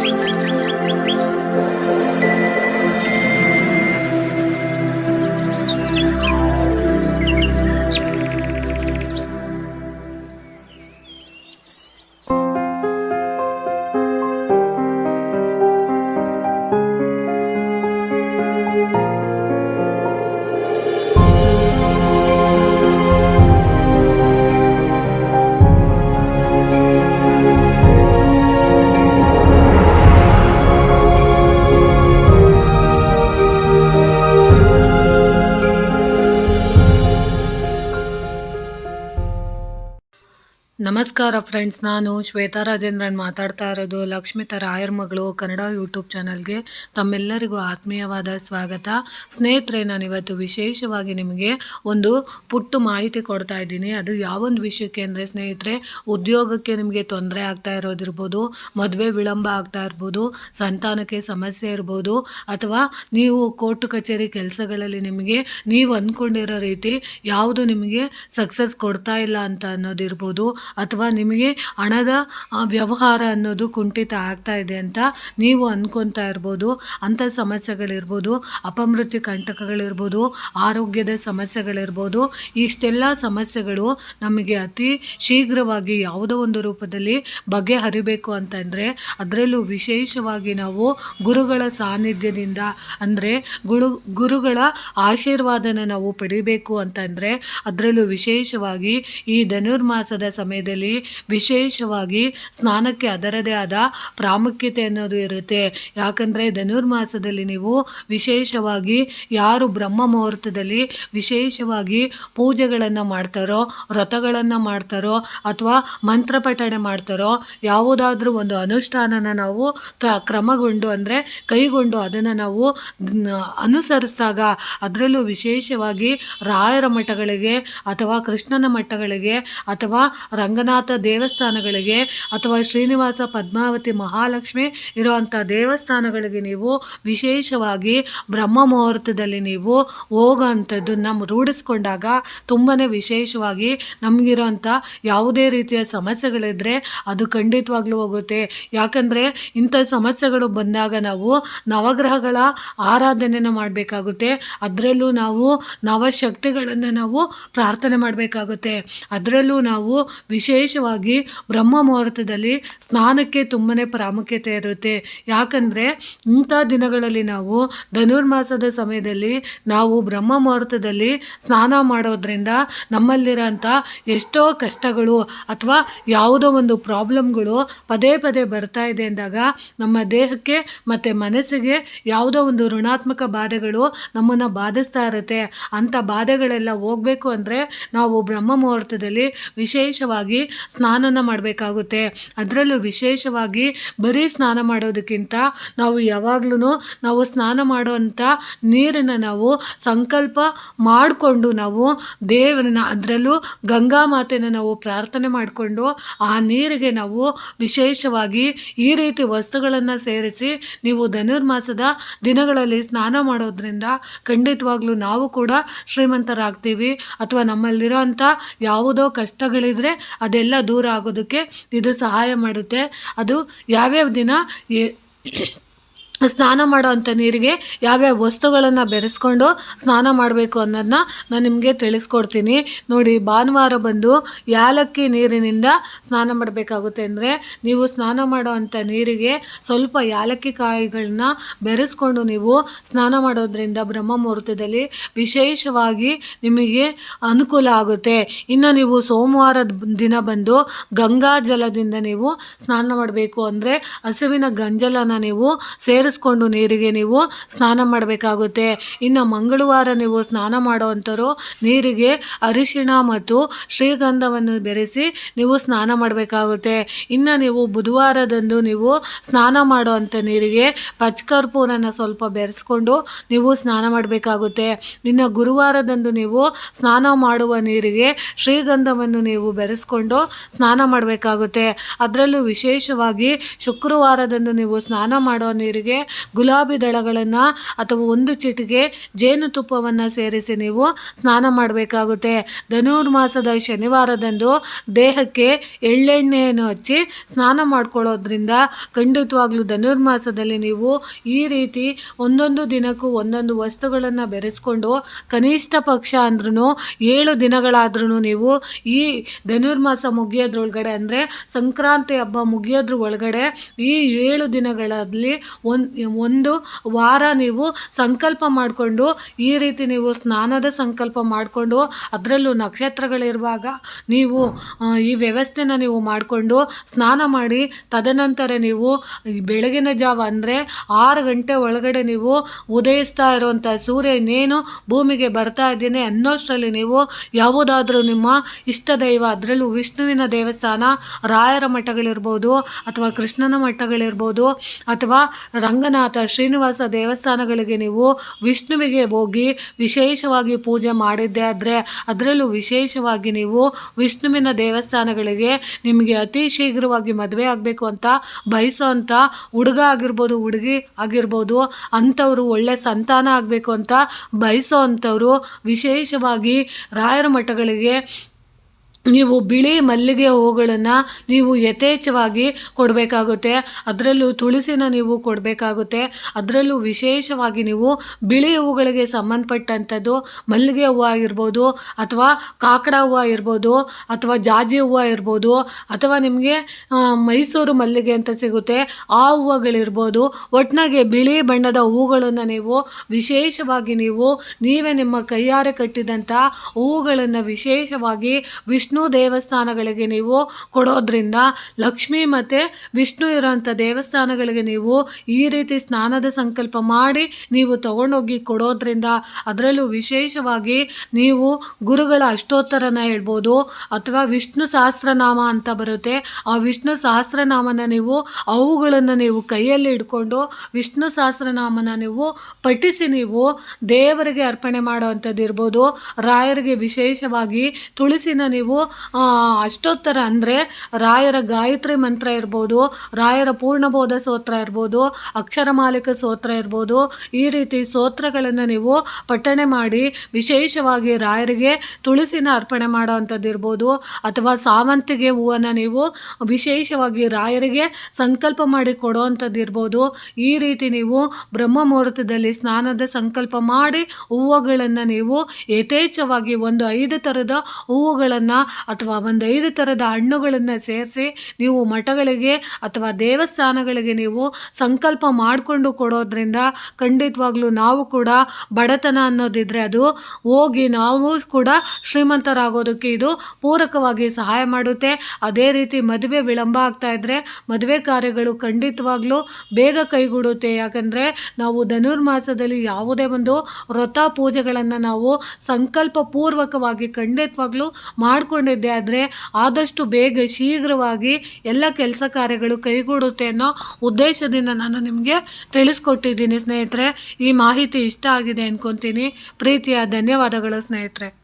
Música ನಮಸ್ಕಾರ ಫ್ರೆಂಡ್ಸ್, ನಾನು ಶ್ವೇತಾ ರಾಜೇಂದ್ರನ್ ಮಾತಾಡ್ತಾ ಇರೋದು. ಲಕ್ಷ್ಮಿತ ರಾಯರ್ ಮಗಳು ಕನ್ನಡ ಯೂಟ್ಯೂಬ್ ಚಾನಲ್ಗೆ ತಮ್ಮೆಲ್ಲರಿಗೂ ಆತ್ಮೀಯವಾದ ಸ್ವಾಗತ. ಸ್ನೇಹಿತರೆ, ನಾನು ಇವತ್ತು ವಿಶೇಷವಾಗಿ ನಿಮಗೆ ಒಂದು ಪುಟ್ಟು ಮಾಹಿತಿ ಕೊಡ್ತಾ ಇದ್ದೀನಿ. ಅದು ಯಾವೊಂದು ವಿಷಯಕ್ಕೆ ಅಂದರೆ ಸ್ನೇಹಿತರೆ, ಉದ್ಯೋಗಕ್ಕೆ ನಿಮಗೆ ತೊಂದರೆ ಆಗ್ತಾ ಇರೋದಿರ್ಬೋದು, ಮದುವೆ ವಿಳಂಬ ಆಗ್ತಾ ಇರ್ಬೋದು, ಸಂತಾನಕ್ಕೆ ಸಮಸ್ಯೆ ಇರ್ಬೋದು, ಅಥವಾ ನೀವು ಕೋರ್ಟ್ ಕಚೇರಿ ಕೆಲಸಗಳಲ್ಲಿ ನಿಮಗೆ ನೀವು ಅಂದ್ಕೊಂಡಿರೋ ರೀತಿ ಯಾವುದು ನಿಮಗೆ ಸಕ್ಸಸ್ ಕೊಡ್ತಾ ಇಲ್ಲ ಅಂತ ಅನ್ನೋದಿರ್ಬೋದು ಅಥವಾ ನಿಮಗೆ ಹಣದ ವ್ಯವಹಾರ ಅನ್ನೋದು ಕುಂಠಿತ ಆಗ್ತಾ ಇದೆ ಅಂತ ನೀವು ಅಂದ್ಕೊತಾ ಇರ್ಬೋದು. ಅಂಥ ಸಮಸ್ಯೆಗಳಿರ್ಬೋದು, ಅಪಮೃತ್ಯು ಕಂಟಕಗಳಿರ್ಬೋದು, ಆರೋಗ್ಯದ ಸಮಸ್ಯೆಗಳಿರ್ಬೋದು, ಇಷ್ಟೆಲ್ಲ ಸಮಸ್ಯೆಗಳು ನಮಗೆ ಅತಿ ಶೀಘ್ರವಾಗಿ ಯಾವುದೋ ಒಂದು ರೂಪದಲ್ಲಿ ಬಗೆಹರಿಬೇಕು ಅಂತಂದರೆ ಅದರಲ್ಲೂ ವಿಶೇಷವಾಗಿ ನಾವು ಗುರುಗಳ ಸಾನ್ನಿಧ್ಯದಿಂದ ಅಂದರೆ ಗುರು ಗುರುಗಳ ಆಶೀರ್ವಾದನ ನಾವು ಪಡಿಬೇಕು ಅಂತಂದರೆ ಅದರಲ್ಲೂ ವಿಶೇಷವಾಗಿ ಈ ಧನುರ್ಮಾಸದ ಸಮಯದಲ್ಲಿ ವಿಶೇಷವಾಗಿ ಸ್ನಾನಕ್ಕೆ ಅದರದೇ ಆದ ಪ್ರಾಮುಖ್ಯತೆ ಅನ್ನೋದು ಇರುತ್ತೆ. ಯಾಕಂದರೆ ಧನುರ್ಮಾಸದಲ್ಲಿ ನೀವು ವಿಶೇಷವಾಗಿ ಯಾರು ಬ್ರಹ್ಮ ಮುಹೂರ್ತದಲ್ಲಿ ವಿಶೇಷವಾಗಿ ಪೂಜೆಗಳನ್ನು ಮಾಡ್ತಾರೋ, ವ್ರತಗಳನ್ನು ಮಾಡ್ತಾರೋ ಅಥವಾ ಮಂತ್ರ ಪಠಣೆ ಮಾಡ್ತಾರೋ, ಯಾವುದಾದ್ರೂ ಒಂದು ಅನುಷ್ಠಾನನ ನಾವು ತ ಕ್ರಮಗೊಂಡು ಅಂದರೆ ಕೈಗೊಂಡು ಅದನ್ನು ನಾವು ಅನುಸರಿಸಿದಾಗ ಅದರಲ್ಲೂ ವಿಶೇಷವಾಗಿ ರಾಯರ ಮಠಗಳಿಗೆ ಅಥವಾ ಕೃಷ್ಣನ ಮಠಗಳಿಗೆ ಅಥವಾ ರಂಗನಾಥ ದೇವಸ್ಥಾನಗಳಿಗೆ ಅಥವಾ ಶ್ರೀನಿವಾಸ ಪದ್ಮಾವತಿ ಮಹಾಲಕ್ಷ್ಮಿ ಇರುವಂಥ ದೇವಸ್ಥಾನಗಳಿಗೆ ನೀವು ವಿಶೇಷವಾಗಿ ಬ್ರಹ್ಮ ಮುಹೂರ್ತದಲ್ಲಿ ನೀವು ಹೋಗೋವಂಥದ್ದನ್ನು ರೂಢಿಸ್ಕೊಂಡಾಗ ತುಂಬಾ ವಿಶೇಷವಾಗಿ ನಮಗಿರೋಂಥ ಯಾವುದೇ ರೀತಿಯ ಸಮಸ್ಯೆಗಳಿದ್ದರೆ ಅದು ಖಂಡಿತವಾಗ್ಲೂ ಹೋಗುತ್ತೆ. ಯಾಕಂದರೆ ಇಂಥ ಸಮಸ್ಯೆಗಳು ಬಂದಾಗ ನಾವು ನವಗ್ರಹಗಳ ಆರಾಧನೆನ ಮಾಡಬೇಕಾಗುತ್ತೆ. ಅದರಲ್ಲೂ ನಾವು ನವಶಕ್ತಿಗಳನ್ನು ನಾವು ಪ್ರಾರ್ಥನೆ ಮಾಡಬೇಕಾಗುತ್ತೆ. ಅದರಲ್ಲೂ ನಾವು ವಿಶೇಷವಾಗಿ ಬ್ರಹ್ಮ ಮುಹೂರ್ತದಲ್ಲಿ ಸ್ನಾನಕ್ಕೆ ತುಂಬನೇ ಪ್ರಾಮುಖ್ಯತೆ ಇರುತ್ತೆ. ಯಾಕಂದರೆ ಇಂಥ ದಿನಗಳಲ್ಲಿ ನಾವು ಧನುರ್ಮಾಸದ ಸಮಯದಲ್ಲಿ ನಾವು ಬ್ರಹ್ಮ ಮುಹೂರ್ತದಲ್ಲಿ ಸ್ನಾನ ಮಾಡೋದ್ರಿಂದ ನಮ್ಮಲ್ಲಿರೋಂಥ ಎಷ್ಟೋ ಕಷ್ಟಗಳು ಅಥವಾ ಯಾವುದೋ ಒಂದು ಪ್ರಾಬ್ಲಮ್ಗಳು ಪದೇ ಪದೇ ಬರ್ತಾ ಇದೆ ಅಂದಾಗ ನಮ್ಮ ದೇಹಕ್ಕೆ ಮತ್ತು ಮನಸ್ಸಿಗೆ ಯಾವುದೋ ಒಂದು ಋಣಾತ್ಮಕ ಬಾಧೆಗಳು ನಮ್ಮನ್ನು ಬಾಧಿಸ್ತಾ ಇರುತ್ತೆ. ಅಂಥ ಬಾಧೆಗಳೆಲ್ಲ ಹೋಗಬೇಕು ಅಂದರೆ ನಾವು ಬ್ರಹ್ಮ ಮುಹೂರ್ತದಲ್ಲಿ ವಿಶೇಷವಾಗಿ ಸ್ನಾನನ ಮಾಡಬೇಕಾಗುತ್ತೆ. ಅದರಲ್ಲೂ ವಿಶೇಷವಾಗಿ ಬರೀ ಸ್ನಾನ ಮಾಡೋದಕ್ಕಿಂತ ನಾವು ಯಾವಾಗ್ಲೂ ನಾವು ಸ್ನಾನ ಮಾಡುವಂಥ ನೀರನ್ನು ನಾವು ಸಂಕಲ್ಪ ಮಾಡಿಕೊಂಡು ನಾವು ದೇವರನ್ನ ಅದರಲ್ಲೂ ಗಂಗಾ ಮಾತೆಯನ್ನು ನಾವು ಪ್ರಾರ್ಥನೆ ಮಾಡಿಕೊಂಡು ಆ ನೀರಿಗೆ ನಾವು ವಿಶೇಷವಾಗಿ ಈ ರೀತಿ ವಸ್ತುಗಳನ್ನು ಸೇರಿಸಿ ನೀವು ಧನುರ್ಮಾಸದ ದಿನಗಳಲ್ಲಿ ಸ್ನಾನ ಮಾಡೋದ್ರಿಂದ ಖಂಡಿತವಾಗ್ಲೂ ನಾವು ಕೂಡ ಶ್ರೀಮಂತರಾಗ್ತೀವಿ. ಅಥವಾ ನಮ್ಮಲ್ಲಿರೋಂಥ ಯಾವುದೋ ಕಷ್ಟಗಳಿದ್ರೆ ಅದೆಲ್ಲ ದೂರ ಆಗೋದಕ್ಕೆ ಇದು ಸಹಾಯ ಮಾಡುತ್ತೆ. ಅದು ಯಾವ್ಯಾವ ದಿನ ಸ್ನಾನ ಮಾಡೋ ಅಂಥ ನೀರಿಗೆ ಯಾವ್ಯಾವ ವಸ್ತುಗಳನ್ನು ಬೆರೆಸ್ಕೊಂಡು ಸ್ನಾನ ಮಾಡಬೇಕು ಅನ್ನೋದನ್ನ ನಾನು ನಿಮಗೆ ತಿಳಿಸ್ಕೊಡ್ತೀನಿ. ನೋಡಿ, ಭಾನುವಾರ ಬಂದು ಯಾಲಕ್ಕಿ ನೀರಿನಿಂದ ಸ್ನಾನ ಮಾಡಬೇಕಾಗುತ್ತೆ ಅಂದರೆ ನೀವು ಸ್ನಾನ ಮಾಡೋ ಅಂಥ ನೀರಿಗೆ ಸ್ವಲ್ಪ ಯಾಲಕ್ಕಿ ಕಾಯಿಗಳನ್ನ ಬೆರೆಸ್ಕೊಂಡು ನೀವು ಸ್ನಾನ ಮಾಡೋದ್ರಿಂದ ಬ್ರಹ್ಮ ಮುಹೂರ್ತದಲ್ಲಿ ವಿಶೇಷವಾಗಿ ನಿಮಗೆ ಅನುಕೂಲ ಆಗುತ್ತೆ. ಇನ್ನು ನೀವು ಸೋಮವಾರದ ದಿನ ಬಂದು ಗಂಗಾ ಜಲದಿಂದ ನೀವು ಸ್ನಾನ ಮಾಡಬೇಕು ಅಂದರೆ ಹಸುವಿನ ಗಂಜಲನ ನೀವು ಸೇರಿಸ್ಕೊಂಡು ನೀರಿಗೆ ನೀವು ಸ್ನಾನ ಮಾಡಬೇಕಾಗುತ್ತೆ. ಇನ್ನು ಮಂಗಳವಾರ ನೀವು ಸ್ನಾನ ಮಾಡುವಂಥವರು ನೀರಿಗೆ ಅರಿಶಿಣ ಮತ್ತು ಶ್ರೀಗಂಧವನ್ನು ಬೆರೆಸಿ ನೀವು ಸ್ನಾನ ಮಾಡಬೇಕಾಗುತ್ತೆ. ಇನ್ನು ನೀವು ಬುಧವಾರದಂದು ನೀವು ಸ್ನಾನ ಮಾಡುವಂಥ ನೀರಿಗೆ ಪಚ್ಕರ್ಪೂರನ ಸ್ವಲ್ಪ ಬೆರೆಸ್ಕೊಂಡು ನೀವು ಸ್ನಾನ ಮಾಡಬೇಕಾಗುತ್ತೆ. ಇನ್ನು ಗುರುವಾರದಂದು ನೀವು ಸ್ನಾನ ಮಾಡುವ ನೀರಿಗೆ ಶ್ರೀಗಂಧವನ್ನು ನೀವು ಬೆರೆಸ್ಕೊಂಡು ಸ್ನಾನ ಮಾಡಬೇಕಾಗುತ್ತೆ. ಅದರಲ್ಲೂ ವಿಶೇಷವಾಗಿ ಶುಕ್ರವಾರದಂದು ನೀವು ಸ್ನಾನ ಮಾಡುವ ನೀರಿಗೆ ಗುಲಾಬಿ ದಳಗಳನ್ನು ಅಥವಾ ಒಂದು ಚಿಟಿಗೆ ಜೇನುತುಪ್ಪವನ್ನು ಸೇರಿಸಿ ನೀವು ಸ್ನಾನ ಮಾಡಬೇಕಾಗುತ್ತೆ. ಧನುರ್ಮಾಸದ ಶನಿವಾರದಂದು ದೇಹಕ್ಕೆ ಎಳ್ಳೆಣ್ಣೆಯನ್ನು ಹಚ್ಚಿ ಸ್ನಾನ ಮಾಡ್ಕೊಳ್ಳೋದ್ರಿಂದ ಖಂಡಿತವಾಗ್ಲೂ ಧನುರ್ಮಾಸದಲ್ಲಿ ನೀವು ಈ ರೀತಿ ಒಂದೊಂದು ದಿನಕ್ಕೂ ಒಂದೊಂದು ವಸ್ತುಗಳನ್ನು ಬೆರೆಸ್ಕೊಂಡು ಕನಿಷ್ಠ ಪಕ್ಷ ಅಂದ್ರೂ ಏಳು ದಿನಗಳಾದ್ರೂ ನೀವು ಈ ಧನುರ್ಮಾಸ ಮುಗಿಯೋದ್ರೊಳಗಡೆ ಅಂದರೆ ಸಂಕ್ರಾಂತಿ ಹಬ್ಬ ಮುಗಿಯೋದ್ರ ಒಳಗಡೆ ಈ ಏಳು ದಿನಗಳಲ್ಲಿ ಒಂದು ಒಂದು ವಾರ ನೀವು ಸಂಕಲ್ಪ ಮಾಡಿಕೊಂಡು, ಈ ರೀತಿ ನೀವು ಸ್ನಾನದ ಸಂಕಲ್ಪ ಮಾಡಿಕೊಂಡು, ಅದರಲ್ಲೂ ನಕ್ಷತ್ರಗಳಿರುವಾಗ ನೀವು ಈ ವ್ಯವಸ್ಥೆನ ನೀವು ಮಾಡಿಕೊಂಡು ಸ್ನಾನ ಮಾಡಿ, ತದನಂತರ ನೀವು ಬೆಳಗಿನ ಜಾವ ಅಂದರೆ ಆರು ಗಂಟೆ ಒಳಗಡೆ ನೀವು ಉದಯಿಸ್ತಾ ಇರುವಂಥ ಸೂರ್ಯ ಇನ್ನೇನು ಭೂಮಿಗೆ ಬರ್ತಾ ಇದ್ದೀನಿ ಅನ್ನೋಷ್ಟರಲ್ಲಿ ನೀವು ಯಾವುದಾದ್ರೂ ನಿಮ್ಮ ಇಷ್ಟ ದೈವ ಅದರಲ್ಲೂ ವಿಷ್ಣುವಿನ ದೇವಸ್ಥಾನ, ರಾಯರ ಮಠಗಳಿರ್ಬೋದು ಅಥವಾ ಕೃಷ್ಣನ ಮಠಗಳಿರ್ಬೋದು ಅಥವಾ ರಂಗನಾಥ ಶ್ರೀನಿವಾಸ ದೇವಸ್ಥಾನಗಳಿಗೆ ನೀವು ವಿಷ್ಣುವಿಗೆ ಹೋಗಿ ವಿಶೇಷವಾಗಿ ಪೂಜೆ ಮಾಡಿದ್ದೆ ಆದರೆ ಅದರಲ್ಲೂ ವಿಶೇಷವಾಗಿ ನೀವು ವಿಷ್ಣುವಿನ ದೇವಸ್ಥಾನಗಳಿಗೆ ನಿಮಗೆ ಅತಿ ಶೀಘ್ರವಾಗಿ ಮದುವೆ ಆಗಬೇಕು ಅಂತ ಬಯಸೋವಂಥ ಹುಡುಗ ಆಗಿರ್ಬೋದು, ಹುಡುಗಿ ಆಗಿರ್ಬೋದು, ಅಂಥವರು ಒಳ್ಳೆ ಸಂತಾನ ಆಗಬೇಕು ಅಂತ ಬಯಸೋ ಅಂಥವರು ವಿಶೇಷವಾಗಿ ರಾಯರ ಮಠಗಳಿಗೆ ನೀವು ಬಿಳಿ ಮಲ್ಲಿಗೆ ಹೂಗಳನ್ನು ನೀವು ಯಥೇಚ್ಛವಾಗಿ ಕೊಡಬೇಕಾಗುತ್ತೆ. ಅದರಲ್ಲೂ ತುಳಸಿನ ನೀವು ಕೊಡಬೇಕಾಗುತ್ತೆ. ಅದರಲ್ಲೂ ವಿಶೇಷವಾಗಿ ನೀವು ಬಿಳಿ ಹೂಗಳಿಗೆ ಸಂಬಂಧಪಟ್ಟಂಥದ್ದು, ಮಲ್ಲಿಗೆ ಹೂವು ಆಗಿರ್ಬೋದು ಅಥವಾ ಕಾಕಡ ಹೂವು ಇರ್ಬೋದು ಅಥವಾ ಜಾಜಿ ಹೂವು ಇರ್ಬೋದು ಅಥವಾ ನಿಮಗೆ ಮೈಸೂರು ಮಲ್ಲಿಗೆ ಅಂತ ಸಿಗುತ್ತೆ. ಆ ಹೂವುಗಳಿರ್ಬೋದು. ಒಟ್ಟಿನಾಗೆ ಬಿಳಿ ಬಣ್ಣದ ಹೂಗಳನ್ನು ನೀವು ವಿಶೇಷವಾಗಿ ನೀವು ನೀವೇ ನಿಮ್ಮ ಕೈಯಾರೆ ಕಟ್ಟಿದಂಥ ಹೂವುಗಳನ್ನು ವಿಶೇಷವಾಗಿ ವಿಷ್ಣು ದೇವಸ್ಥಾನಗಳಿಗೆ ನೀವು ಕೊಡೋದ್ರಿಂದ ಲಕ್ಷ್ಮಿ ಮತ್ತು ವಿಷ್ಣು ಇರೋಂಥ ದೇವಸ್ಥಾನಗಳಿಗೆ ನೀವು ಈ ರೀತಿ ಸ್ನಾನದ ಸಂಕಲ್ಪ ಮಾಡಿ ನೀವು ತಗೊಂಡೋಗಿ ಕೊಡೋದ್ರಿಂದ ಅದರಲ್ಲೂ ವಿಶೇಷವಾಗಿ ನೀವು ಗುರುಗಳ ಅಷ್ಟೋತ್ತರನ ಹೇಳ್ಬೋದು ಅಥವಾ ವಿಷ್ಣು ಸಹಸ್ರನಾಮ ಅಂತ ಬರುತ್ತೆ. ಆ ವಿಷ್ಣು ಸಹಸ್ರನಾಮನ ನೀವು ಅವುಗಳನ್ನು ನೀವು ಕೈಯಲ್ಲಿ ಇಟ್ಕೊಂಡು ವಿಷ್ಣು ಸಹಸ್ರನಾಮನ ನೀವು ಪಠಿಸಿ ನೀವು ದೇವರಿಗೆ ಅರ್ಪಣೆ ಮಾಡುವಂಥದ್ದು ಇರ್ಬೋದು ರಾಯರಿಗೆ ವಿಶೇಷವಾಗಿ ತುಳಸಿನ ನೀವು ಅಷ್ಟೋತ್ತರ ಅಂದರೆ ರಾಯರ ಗಾಯತ್ರಿ ಮಂತ್ರ ಇರ್ಬೋದು, ರಾಯರ ಪೂರ್ಣಬೋಧ ಸ್ತೋತ್ರ ಇರ್ಬೋದು ಅಕ್ಷರಮಾಲಿಕ ಸ್ತೋತ್ರ ಇರ್ಬೋದು. ಈ ರೀತಿ ಸ್ತೋತ್ರಗಳನ್ನು ನೀವು ಪಠಣೆ ಮಾಡಿ ವಿಶೇಷವಾಗಿ ರಾಯರಿಗೆ ತುಳಸಿನ ಅರ್ಪಣೆ ಮಾಡೋವಂಥದ್ದು ಇರ್ಬೋದು, ಅಥವಾ ಸಾವಂತಿಗೆ ಹೂವನ್ನು ನೀವು ವಿಶೇಷವಾಗಿ ರಾಯರಿಗೆ ಸಂಕಲ್ಪ ಮಾಡಿ ಕೊಡುವಂಥದ್ದು ಇರ್ಬೋದು. ಈ ರೀತಿ ನೀವು ಬ್ರಹ್ಮ ಮುಹೂರ್ತದಲ್ಲಿ ಸ್ನಾನದ ಸಂಕಲ್ಪ ಮಾಡಿ ಹೂವುಗಳನ್ನು ನೀವು ಯಥೇಚ್ಛವಾಗಿ ಒಂದು ಐದು ಥರದ ಹೂವುಗಳನ್ನು ಅಥವಾ ಒಂದು ಐದು ಥರದ ಹಣ್ಣುಗಳನ್ನು ಸೇರಿಸಿ ನೀವು ಮಠಗಳಿಗೆ ಅಥವಾ ದೇವಸ್ಥಾನಗಳಿಗೆ ನೀವು ಸಂಕಲ್ಪ ಮಾಡಿಕೊಂಡು ಕೊಡೋದ್ರಿಂದ ಖಂಡಿತವಾಗ್ಲೂ ನಾವು ಕೂಡ ಬಡತನ ಅನ್ನೋದಿದ್ರೆ ಅದು ಹೋಗಿ ನಾವು ಕೂಡ ಶ್ರೀಮಂತರಾಗೋದಕ್ಕೆ ಇದು ಪೂರಕವಾಗಿ ಸಹಾಯ ಮಾಡುತ್ತೆ. ಅದೇ ರೀತಿ ಮದುವೆ ವಿಳಂಬ ಆಗ್ತಾ ಇದ್ದರೆ ಮದುವೆ ಕಾರ್ಯಗಳು ಖಂಡಿತವಾಗ್ಲೂ ಬೇಗ ಕೈಗೂಡುತ್ತೆ. ಯಾಕಂದರೆ ನಾವು ಧನುರ್ಮಾಸದಲ್ಲಿ ಯಾವುದೇ ಒಂದು ವ್ರತ ಪೂಜೆಗಳನ್ನು ನಾವು ಸಂಕಲ್ಪ ಪೂರ್ವಕವಾಗಿ ಖಂಡಿತವಾಗ್ಲೂ ಮಾಡಿಕೊಂಡಿದ್ದೆ ಆದರೆ ಆದಷ್ಟು ಬೇಗ ಶೀಘ್ರವಾಗಿ ಎಲ್ಲ ಕೆಲಸ ಕಾರ್ಯಗಳು ಕೈಗೂಡುತ್ತೆ ಅನ್ನೋ ಉದ್ದೇಶದಿಂದ ನಾನು ನಿಮಗೆ ತಿಳಿಸ್ಕೊಟ್ಟಿದ್ದೀನಿ ಸ್ನೇಹಿತರೆ. ಈ ಮಾಹಿತಿ ಇಷ್ಟ ಆಗಿದೆ ಅಂದ್ಕೊತೀನಿ ಪ್ರೀತಿಯ ಧನ್ಯವಾದಗಳು ಸ್ನೇಹಿತರೆ.